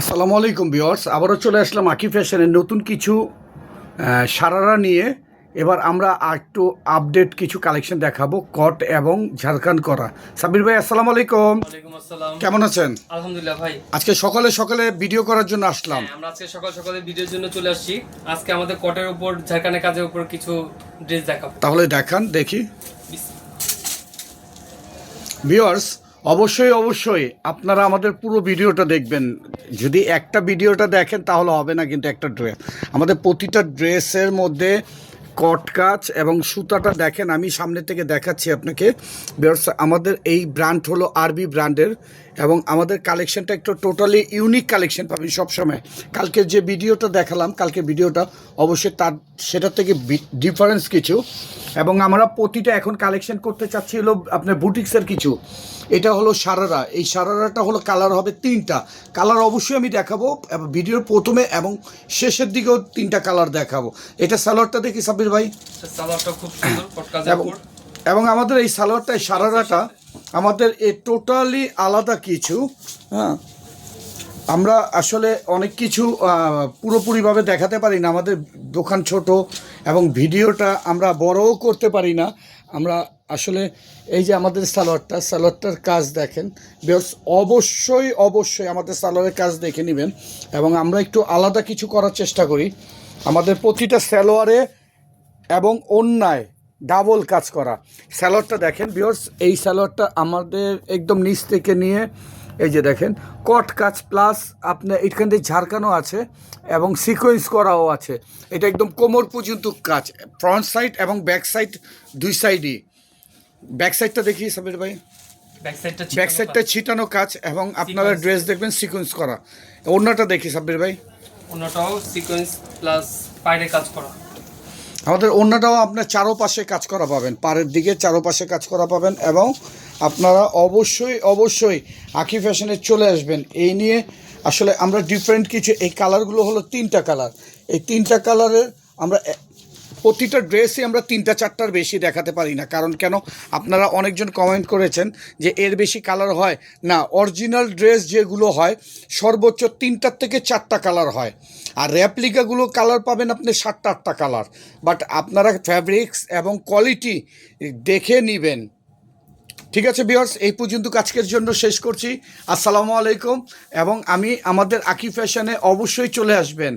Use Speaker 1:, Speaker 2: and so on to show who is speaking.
Speaker 1: আসসালামু আলাইকুম বিয়ার্স আবারও চলে আসলাম আকি ফ্যাশনের নতুন কিছু সারারা নিয়ে। এবার আমরা একটু আপডেট কিছু কালেকশন দেখাবো কট এবং ঝাড়খান্ড করা। সাবির ভাই আসসালামু আলাইকুম। কেমন আছেন?
Speaker 2: আলহামদুলিল্লাহ ভাই।
Speaker 1: আজকে সকালে সকালে ভিডিও করার জন্য আসলাম।
Speaker 2: হ্যাঁ, আমরা আজকে সকাল সকালে ভিডিওর জন্য চলে আসছি। আজকে আমাদের কটের উপর ঝাড়খানের কাজের উপর কিছু ড্রেস দেখাবো।
Speaker 1: তাহলে দেখান দেখি। ভিউয়ার্স অবশ্যই অবশ্যই। আপনারা আমাদের পুরো ভিডিওটা দেখবেন। যদি একটা ভিডিওটা দেখেন, তাহলে হবে না কিন্তু একটা ড্রেস। আমাদের প্রতিটা ড্রেসের মধ্যে কট কাজ এবং সুতাটা দেখেন, আমি সামনে থেকে দেখাচ্ছি আপনাকে। আমাদের এই ব্র্যান্ড হলো আরবি ব্র্যান্ডের এবং আমাদের কালেকশনটা একটু টোটালি ইউনিক কালেকশন পাবেন সবসময়। কালকে যে ভিডিওটা দেখালাম, কালকে ভিডিওটা অবশ্যই তার সেটা থেকে ডিফারেন্স কিছু। এবং আমরা প্রতিটা এখন কালেকশন করতে চাচ্ছি হলো আপনার বুটিক্সের কিছু। এটা হলো সারারা। এই সারারাটা হলো কালার হবে তিনটা। কালার অবশ্যই আমি দেখাবো এবং ভিডিওর প্রথমে এবং শেষের দিকেও তিনটা কালার দেখাবো। এটা সালোয়ারটা দেখি সাবির ভাই।
Speaker 2: সালোয়ারটা খুব সুন্দর
Speaker 1: এবং আমাদের এই সালোয়ারটা এই সারারাটা আমাদের এ টোটালি আলাদা কিছু হ্যাঁ? আমরা আসলে অনেক কিছু পুরোপুরিভাবে দেখাতে পারি না। আমাদের দোকান ছোট ভিডিওটা আমরা বড়ও করতে পারি না। আমরা আসলে এই যে আমাদের সালোয়ারটা, সালোয়ারটার কাজ দেখেন বেশ অবশ্যই অবশ্যই আমাদের সালোয়ারের কাজ দেখে নেবেন এবং আমরা একটু আলাদা কিছু করার চেষ্টা করি। আমাদের প্রতিটা সালোয়ারে এবং অন্যায় ডাবল কাজ করা। স্যালোয়ারটা দেখেন বিয়র্স এই স্যালোয়ারটা আমাদের একদম নিচ থেকে নিয়ে এই যে দেখেন কট কাজ প্লাস আপনার এখান থেকে ঝাড়কানো আছে এবং সিকোয়েন্স করাও আছে। এটা একদম কোমর পর্যন্ত কাজ ফ্রন্ট সাইড এবং ব্যাক সাইড দুই সাইডই ব্যাক সাইডটা দেখি সাবির ভাই।
Speaker 2: ব্যাক সাইডটা
Speaker 1: ছিটানো কাজ। এবং আপনারা ড্রেস দেখবেন সিকোয়েন্স করা। অন্যটা দেখি সাব্বির ভাই।
Speaker 2: অন্যটাও সিকোয়েন্স প্লাস পাইরে কাজ করা।
Speaker 1: আমাদের অন্যটাও আপনার চারোপাশে কাজ করা পাবেন। পাড়ের দিকে চারোপাশে কাজ করা পাবেন এবং আপনারা অবশ্যই অবশ্যই আঁকি ফ্যাশনে চলে আসবেন। এই নিয়ে আসলে আমরা ডিফারেন্ট কিছু, এই কালারগুলো হলো তিনটা কালার এই তিনটা কালারের আমরা প্রতিটা ড্রেসই আমরা তিনটা, চারটার বেশি দেখাতে পারি না। কারণ কেন? আপনারা অনেকজন কমেন্ট করেছেন যে এর বেশি কালার হয়। না অরিজিনাল ড্রেস যেগুলো হয়, সর্বোচ্চ তিনটার থেকে চারটা কালার হয়। আর র্যাপ্লিকাগুলো কালার পাবেন আপনি সাতটা, আটটা কালার বাট আপনারা ফ্যাব্রিক্স এবং কোয়ালিটি দেখে নেবেন। ঠিক আছে বিয়ার্স এই পর্যন্ত আজকের জন্য শেষ করছি। আসসালামু আলাইকুম এবং আমি, আমাদের আকি ফ্যাশনে অবশ্যই চলে আসবেন।